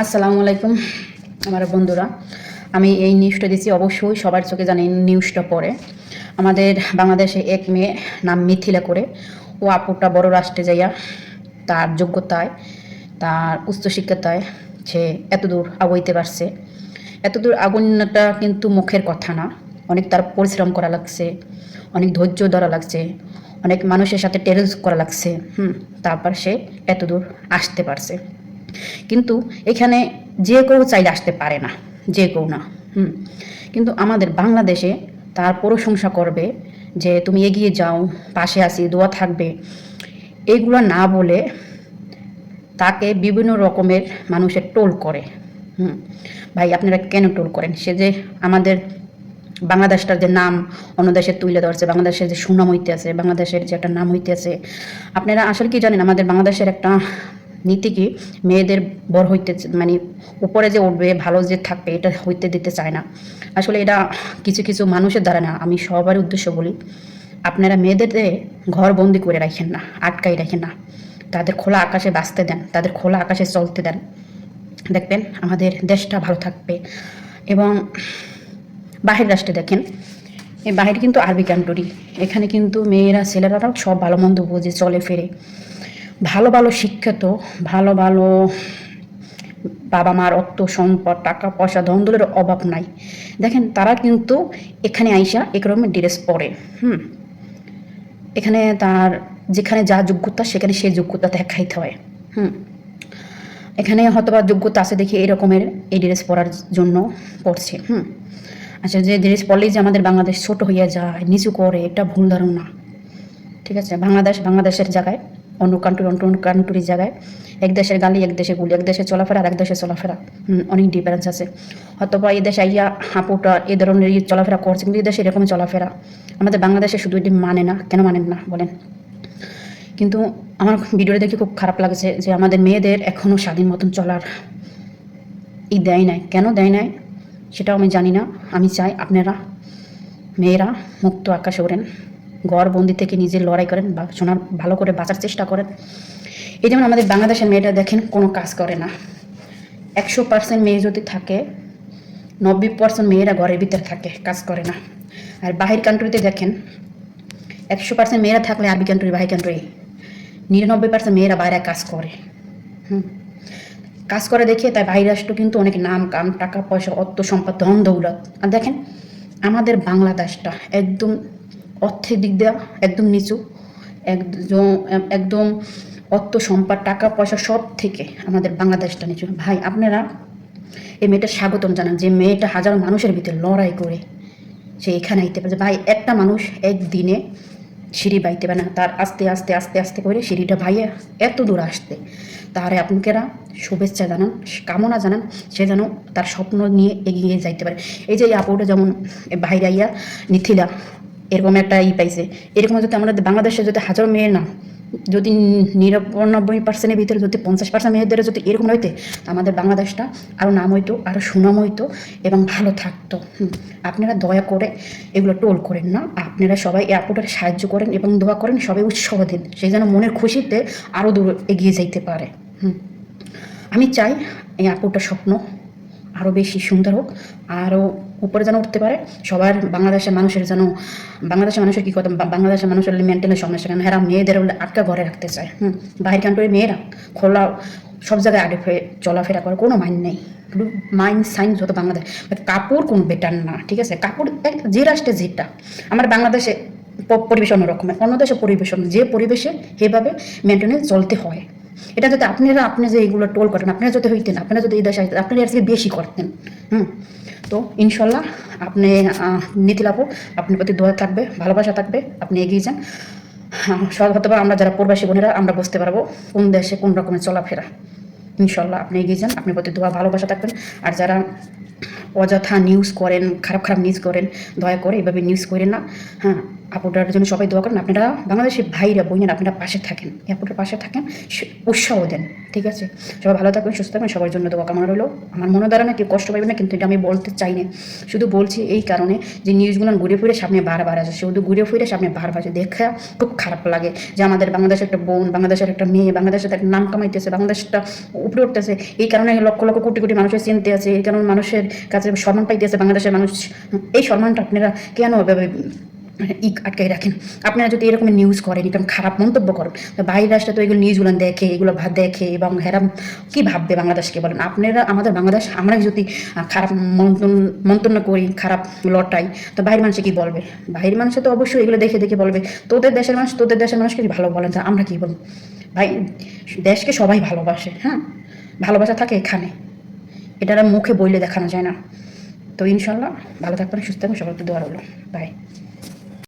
আসসালামু আলাইকুম, আমার বন্ধুরা। আমি এই নিউজটা দিচ্ছি অবশ্যই সবার চোখে জানি নিউজটা পড়ে। আমাদের বাংলাদেশে এক মেয়ে নাম মিথিলা করে, ও আপুটা বড় রাষ্ট্রে যাইয়া তার যোগ্যতায়, তার উচ্চশিক্ষাতায় সে এতদূর আগাইতে পারছে। এতদূর আগুনটা কিন্তু মুখের কথা না। অনেক তার পরিশ্রম করা লাগছে, অনেক ধৈর্য ধরা লাগছে, অনেক মানুষের সাথে টেরেস করা লাগছে। হুম, তারপর সে এতদূর আসতে পারছে। কিন্তু এখানে যে কেউ চাইলে আসতে পারে না, যে কেউ না, হুম। কিন্তু আমাদের বাংলাদেশে তার প্রশংসা করবে যে তুমি এগিয়ে যাও, পাশে আসি দোয়া থাকবে। এগুলো না বলে তাকে বিভিন্ন রকমের মানুষের টোল করে, হুম। ভাই, আপনারা কেন টোল করেন? সে যে আমাদের বাংলাদেশটার যে নাম অন্য দেশে তুলে ধরছে, বাংলাদেশের যে সুনাম হইতে আছে, বাংলাদেশের যে একটা নাম হইতে আছে, আপনারা আসলে কি জানেন? আমাদের বাংলাদেশের একটা নীতি কি মেয়েদের বড় হইতে মানে উপরে যে উঠবে, ভালো যে থাকবে, এটা হইতে দিতে চায় না। আসলে এটা কিছু কিছু মানুষের দ্বারা না, আমি সবার উদ্দেশ্য বলি, আপনারা মেয়েদের ঘর বন্দি করে রাখেন না আটকাই রাখেন না। তাদের খোলা আকাশে বাঁচতে দেন, তাদের খোলা আকাশে চলতে দেন। দেখবেন আমাদের দেশটা ভালো থাকবে এবং বাহির রাষ্ট্রে দেখেন এই বাহির কিন্তু আরবি কান্ট্রি, এখানে কিন্তু মেয়েরা ছেলেরাও সব ভালো মন্দ বোঝে চলে ফেরে। ভালো ভালো শিক্ষিত, ভালো ভালো বাবা মার অর্থ সম্পদ, টাকা পয়সা ধন্দলের অভাব নাই। দেখেন, তারা কিন্তু এখানে আইসা একরকমের ড্রেস পরে, হুম? এখানে তার যেখানে যা যোগ্যতা, সেখানে সেই যোগ্যতা দেখাইতে হয়, হুম? এখানে হয়তো বা যোগ্যতা আছে দেখি এরকমের এই ড্রেস পরার জন্য পড়ছে, হুম? আচ্ছা যে ড্রেস পরলেই যে আমাদের বাংলাদেশ ছোট হইয়া যায়, নিচু করে, এটা ভুল ধারণা। ঠিক আছে? বাংলাদেশ, বাংলাদেশের জায়গায় অন্য কান্ট্রি অন্য কান্ট্রির জায়গায়। এক দেশের গালি, এক দেশে গুলি, এক দেশে চলাফেরা আর এক দেশে চলাফেরা। অনেক ডিফারেন্স আছে। হয়তো বা এই দেশে আইয়া হাঁপুটা এ ধরনের চলাফেরা করছে, কিন্তু এই দেশে এরকম চলাফেরা। আমাদের বাংলাদেশে শুধু এটি মানে না, কেন মানেন না, বলেন। কিন্তু আমার ভিডিওটা দেখে খুব খারাপ লাগছে যে আমাদের মেয়েদের এখনও স্বাধীন মতন চলার ই দেয় নাই। কেন দেয় নাই? সেটাও আমি জানি না। আমি চাই আপনারা, মেয়েরা, মুক্ত আকাশে ওড়েন। ঘর বন্দি থেকে নিজে লড়াই করেন বা সোনার ভালো করে বাঁচার চেষ্টা করেন। এই যেমন আমাদের বাংলাদেশের মেয়েটা দেখেন, কোনো কাজ করে না। একশো পার্সেন্ট মেয়ে যদি থাকে, নব্বই পার্সেন্ট মেয়েরা ঘরের ভিতরে থাকে, কাজ করে না। আর বাহির কান্ট্রিতে দেখেন, একশো পার্সেন্ট মেয়েরা থাকলে আরবি কান্ট্রি বাহির কান্ট্রি নিরানব্বই পার্সেন্ট মেয়েরা বাইরে কাজ করে। হুম। কাজ করে দেখে তাই বাইরে রাষ্ট্র কিন্তু অনেক নাম কাম, টাকা পয়সা, অর্থ সম্পদ ধন দৌলত আর দেখেন, আমাদের বাংলাদেশটা একদম অর্থের দিক দেওয়া একদম নিচু। একদম একদম অর্থ, সম্পদ, টাকা, পয়সা সব থেকে আমাদের বাংলাদেশটা নিচু। ভাই, আপনারা এই মেয়েটা স্বাগতম জানান যে মেয়েটা হাজার মানুষের ভিতরে লড়াই করে। সে এখানে আইতে পারে। ভাই, একটা মানুষ একদিনে সিঁড়ি বাইতে পারে না। তার আস্তে আস্তে আস্তে আস্তে করে সিঁড়িটা ভাইয়ে এত দূর আসতে। তাহলে আপনারা শুভেচ্ছা জানান, কামনা জানান, সে যেন তার স্বপ্ন নিয়ে এগিয়ে যাইতে পারে। এই যে এই আপুটা যেমন বাইরে আইয়া নিথিলা এরকম একটা ই পাইছে। এরকম যদি আমাদের বাংলাদেশে যদি হাজার মেয়ের না, যদি নিরানব্বই পার্সেন্টের ভিতরে যদি পঞ্চাশ পার্সেন্ট মেয়েদের যদি এরকম হইতে আমাদের বাংলাদেশটা আরও নাম হইতো আরও সুনাম হইতো এবং ভালো থাকতো। আপনারা দয়া করে এগুলো টোল করেন না। আপনারা সবাই এই আপুটার সাহায্য করেন এবং দোয়া করেন, সবাই উৎসাহ দিন সেই যেন মনের খুশিতে আরও দূর এগিয়ে যাইতে পারে। আমি চাই এই আপুটার স্বপ্ন আরও বেশি সুন্দর হোক আরও উপরে যেন উঠতে পারে, সবার বাংলাদেশের মানুষের যেন, বাংলাদেশের মানুষের কী কথা বাংলাদেশের মানুষের মেন্টালের সমস্যা কেন এরা মেয়েদের আটকা ঘরে রাখতে চায়, হুম, বাহির কান্ট্রির মেয়েরা, খোলা, সব জায়গায় ফে, চলাফেরা করে কোনো মাইন্ড নেই মাইন্ড সাইন্স যত বাংলাদেশ কাপড় কোনো বেটার না, ঠিক আছে, কাপড় যে রাষ্ট্রে যেটা, আমার বাংলাদেশে পরিবেশ অন্যরকমের অন্য দেশে পরিবেশ যে পরিবেশে সেভাবে মেনটেনে চলতে হয়, এটা যদি আপনারা, আপনি যে এইগুলো টোল করেন আপনারা যদি হইতেন, আপনারা যদি এই দেশে আপনারা এর থেকে বেশি করতেন, হুম তো ইনশাল্লাহ আপনি নীতি লাভ আপু আপনার প্রতি দোয়া থাকবে, ভালোবাসা থাকবে, আপনি এগিয়ে যান। সব হতে আমরা যারা প্রবাসী বোনেরা, আমরা বুঝতে পারব কোন দেশে কোন রকমের চলাফেরা। ইনশাল্লাহ আপনি এগিয়ে যান, আপনার প্রতি দোয়া, ভালোবাসা থাকবেন আর যারা অযথা নিউজ করেন, খারাপ খারাপ নিউজ করেন, দয়া করে এভাবে নিউজ করেন না। হ্যাঁ আপুটার জন্য সবাই দোয়া করেন, আপনারা বাংলাদেশের ভাইরা, বোনেরা, আপনারা পাশে থাকেন। আপুটার পাশে থাকেন উৎসাহ দেন, ঠিক আছে? সবাই ভালো থাকবেন, সুস্থ থাকবেন, সবার জন্য দোয়া কামনা রইল। আমার মনে দ্বারা না কেউ কষ্ট পাবে না, কিন্তু এটা আমি বলতে চাই না। শুধু বলছি এই কারণে যে নিউজগুলো ঘুরে ফিরে সামনে বারবার আসে, শুধু ঘুরে ফিরে সামনে বারবার আসে, দেখা খুব খারাপ লাগে যে আমাদের বাংলাদেশের একটা বোন, বাংলাদেশের একটা মেয়ে, বাংলাদেশের একটা নাম কামাইতেছে, বাংলাদেশটা উপরে উঠতেছে। এই কারণে লক্ষ লক্ষ কোটি কোটি মানুষের চিনতে আছে, এই কারণে মানুষের কাছে সম্মান পাইতেছে বাংলাদেশের মানুষ। এই সম্মানটা আপনারা কেন ই আটকাই রাখেন। আপনারা যদি এরকম নিউজ করেন এরকম খারাপ মন্তব্য করেন, তো বাইরের রাষ্ট্রে তো এগুলো নিউজগুলো দেখে, এগুলো দেখে এবং হেরা কি ভাববে বাংলাদেশকে বলেন? আপনারা, আমাদের বাংলাদেশ, আমরা যদি খারাপ মন্তন্য করি, খারাপ লটাই, তো বাইরের মানুষে কি বলবে? বাইরের মানুষে তো অবশ্যই এগুলো দেখে দেখে বলবে। তোদের দেশের মানুষ, তোদের দেশের মানুষকে ভালো বলেন? তা আমরা কি বলব? ভাই, দেশকে সবাই ভালোবাসে হ্যাঁ? ভালোবাসা থাকে এখানে। এটা মুখে বইলে দেখানো যায় না। তো ইনশাল্লাহ ভালো থাকবেন, সুস্থ থাকবেন সবাইকে দোয়া রইল। বাই